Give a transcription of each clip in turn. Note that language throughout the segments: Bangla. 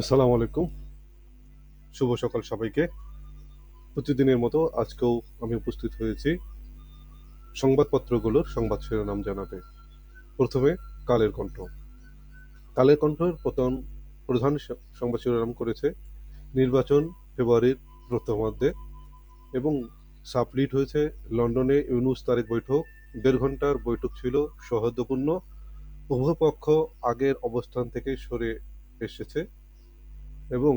আসসালামু আলাইকুম। শুভ সকাল সবাইকে। প্রতিদিনের মতো আজকেও আমি উপস্থিত হয়েছি সংবাদপত্রগুলোর সংবাদ শিরোনাম জানাতে। প্রথমে কালের কণ্ঠ। কালের কণ্ঠের প্রথম প্রধান সংবাদ শিরোনাম করেছে নির্বাচন ফেব্রুয়ারির প্রথমার্ধে এবং সাবলিট হয়েছে লন্ডনে ইউনুস তারেক বৈঠক। দেড় ঘণ্টার বৈঠক ছিল সৌহার্দ্যপূর্ণ। উভয় পক্ষ আগের অবস্থান থেকে সরে এসেছে। এবং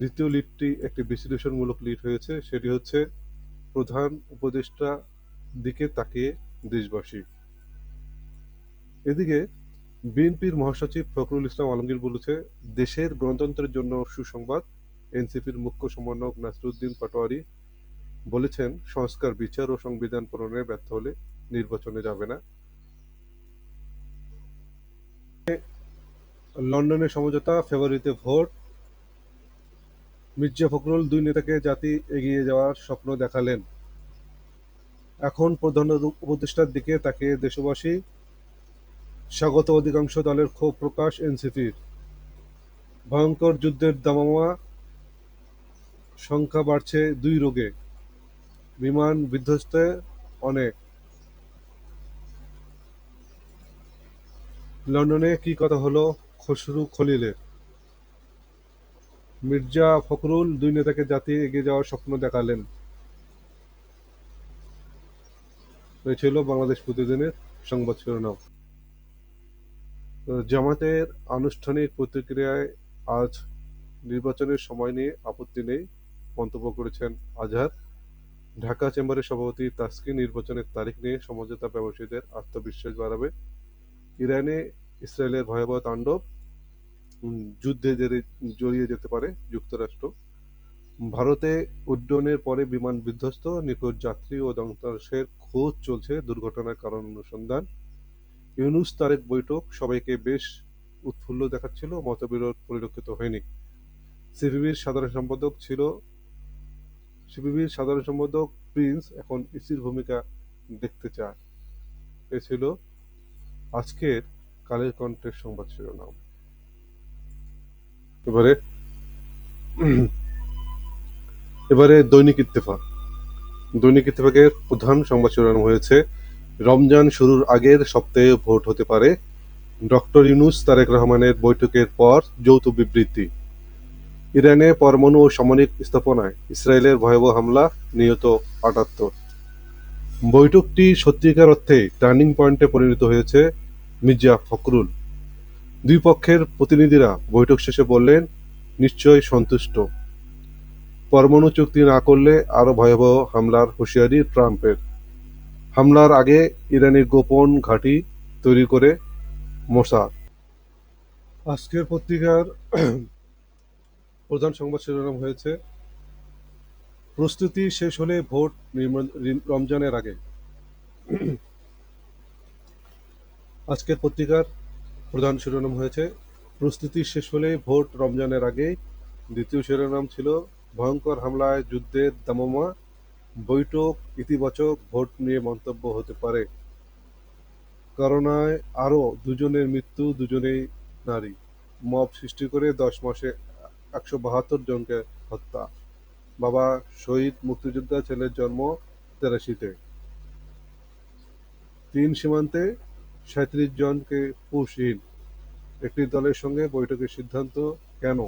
দ্বিতীয় লিডটি একটি বিশ্লেষণমূলক লিড হয়েছে, সেটি হচ্ছে প্রধান উপদেষ্টা দিকে তাকিয়ে দেশবাসী। এদিকে বিএনপির মহাসচিব ফখরুল ইসলাম আলমগীর বলেছে, দেশের গণতন্ত্রের জন্য সুসংবাদ, এনসিপির মুখ্য সমন্বয়ক নাসরুদ্দিন পাটোয়ারি বলেছেন, সংস্কার, বিচার ও সংবিধান প্রণয়নে ব্যর্থ হলে নির্বাচনে যাবে না। লন্ডনে সমঝোতা, ফেব্রুয়ারিতে ভোট মির্জা ফখরুল দুই নেতাকে জাতি এগিয়ে যাওয়ার স্বপ্ন দেখালেন। এখন প্রধান উপদেষ্টার দিকে তাকে দেশবাসী, স্বাগত অধিকাংশ দলের ক্ষোভ প্রকাশ এনসিপির। ভয়ঙ্কর যুদ্ধের দামামা, সংখ্যা বাড়ছে দুই রোগে। বিমান বিধ্বস্তে অনেক। লন্ডনে কি কথা হলো খসরু খলিলের? মির্জা ফখরুল দুই নেতাকে জাতি এগিয়ে যাওয়ার স্বপ্ন দেখালেন। এই ছিল বাংলাদেশ প্রতিদিনের সংবাদ শিরোনাম। জামাতের আনুষ্ঠানিক প্রতিক্রিয়ায় আজ নির্বাচনের সময় নিয়ে আপত্তি নেই মন্তব্য করেছেন আজহার। ঢাকা চেম্বারের সভাপতি তাসকি নির্বাচনের তারিখ নিয়ে সমঝোতা ব্যবসায়ীদের আত্মবিশ্বাস বাড়াবে। ইরানে ইসরায়েলের ভয়াবহ তাণ্ডব যুদ্ধে জড়িয়ে যেতে পারে যুক্তরাষ্ট্র, ভারতে উড্ডয়নের পরে বিমান বিধ্বস্ত, নিখোঁজ যাত্রী ও দন্তাংশের খোঁজ চলছে দুর্ঘটনার কারণ অনুসন্ধান। ইউনুস তারেক বৈঠক সবাইকে বেশ উৎফুল্ল দেখাচ্ছিল, মতবিরোধ পরিলক্ষিত হয়নি। সিপিবির সাধারণ সম্পাদক ছিল, সিপিবির সাধারণ সম্পাদক প্রিন্স এখন ইসির ভূমিকা দেখতে চায়। এ ছিল আজকের কালের কণ্ঠের সংবাদ শিরোনাম। এবারে এবারে দৈনিক ইত্তেফাক। দৈনিক ইত্তেফাকের প্রধান সংবাদ শিরোনাম হয়েছে, রমজান শুরুর আগের সপ্তাহে ভোট হতে পারে। ডক্টর ইউনুস, তারেক রহমানের বৈঠকের পর যৌথ বিবৃতি। ইরানে পরমাণু ও সামরিক স্থাপনায় ইসরায়েলের ভয়াবহ হামলা নিহত আটাত্তর। বৈঠকটি সত্যিকার অর্থে টার্নিং পয়েন্টে পরিণত হয়েছে মির্জা ফখরুল। দুই পক্ষের প্রতিনিধিরা বৈঠক শেষে বললেন, নিশ্চয় সন্তুষ্ট। পরমাণু চুক্তি না করলে আরও ভয়াবহ হামলার হুঁশিয়ারি ট্রাম্পের। হামলার আগে ইরানের গোপন ঘাঁটি তৈরি করে মোসাদ আজকের পত্রিকার প্রধান সংবাদ শিরোনাম হয়েছে, প্রস্তুতি শেষ হলে ভোট রমজানের আগে। আজকের পত্রিকার প্রধান শিরোনাম হয়েছে, প্রস্তুতি শেষ হলে ভোট রমজানের আগে। দ্বিতীয় শিরোনাম ছিল, ভয়ঙ্কর হামলায় যুদ্ধের দামামা, বৈঠক ইতিবাচক, ভোট নিয়ে মন্তব্য হতে পারে। করোনায় আরও দুজনের মৃত্যু, দুজনেই নারী। মব সৃষ্টি করে দশ মাসে একশো বাহাত্তর জনকে হত্যা। বাবা শহীদ মুক্তিযোদ্ধা ছেলের জন্ম তেরাশিতে। তিন সীমান্তে সাঁত্রিশ জনকে পুষহীন একটি দলের সঙ্গে বৈঠকের সিদ্ধান্ত কেন?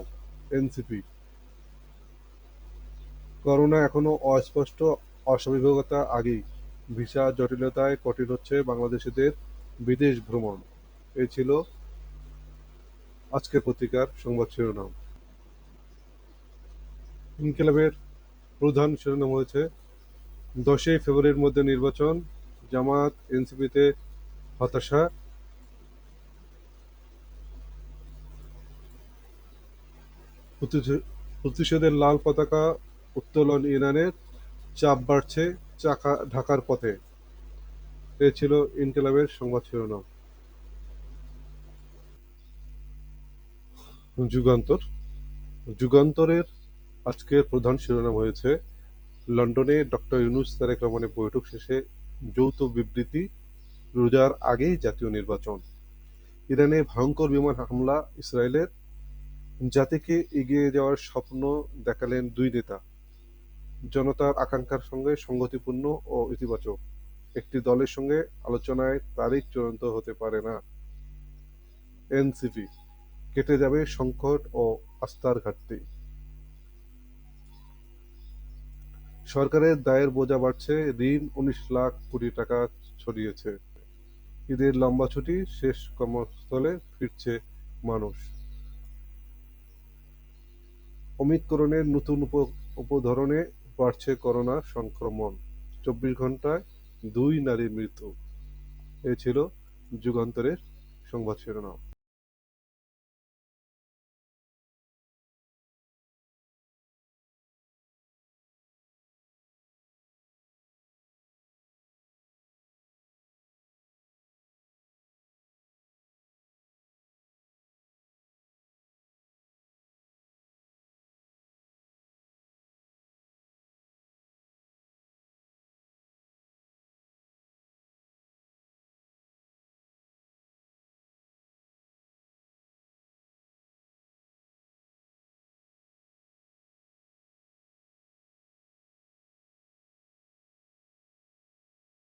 এনসিপি। করোনা এখনও অস্পষ্ট, অস্বাভাবিকতা আগেই। ভিসা জটিলতায় কঠিন হচ্ছে বাংলাদেশিদের বিদেশ ভ্রমণ। এই ছিল আজকের পত্রিকার সংবাদ শিরোনাম। ইনকিলাবের প্রধান শিরোনাম হয়েছে, দশই ফেব্রুয়ারির মধ্যে নির্বাচন জামাত এনসিপিতে হতাশা। প্রতিশো- প্রতিশোধের লাল পতাকা উত্তোলন ইরানের চাপ বাড়ছে চাকা ঢাকার পথে। এ ছিল ইনকিলাবের সংবাদ শিরোনাম। যুগান্তর। যুগান্তরের আজকের প্রধান শিরোনাম হয়েছে, লন্ডনে ডক্টর ইউনুস তারেক রহমানের বৈঠক শেষে যৌথ বিবৃতি রোজার আগেই জাতীয় নির্বাচন। ইরানে ভয়ঙ্কর বিমান হামলা, ইসরায়েলের জাতিকে এগিয়ে যাওয়ার স্বপ্ন দেখালেন দুই নেতা। জনতার আকাঙ্ক্ষার সঙ্গে সংগতিপূর্ণ ও ইতিবাচক। একটি দলের সঙ্গে আলোচনায় তারিখ চূড়ান্ত হতে পারে না। এনসিপি, কেটে যাবে সংকট ও আস্থার ঘাটতি। সরকারের দায়ের বোঝা বাড়ছে, ঋণ উনিশ লাখ কোটি টাকা ছড়িয়েছে। ঈদের লম্বা ছুটি, শেষ কর্মস্থলে ফিরছে মানুষ। অমিক্রণের নতুন উপ- উপধরনে বাড়ছে করোনা সংক্রমণ। চব্বিশ ঘন্টায় দুই নারীর মৃত্যু। এ ছিল যুগান্তরের সংবাদ শিরোনাম।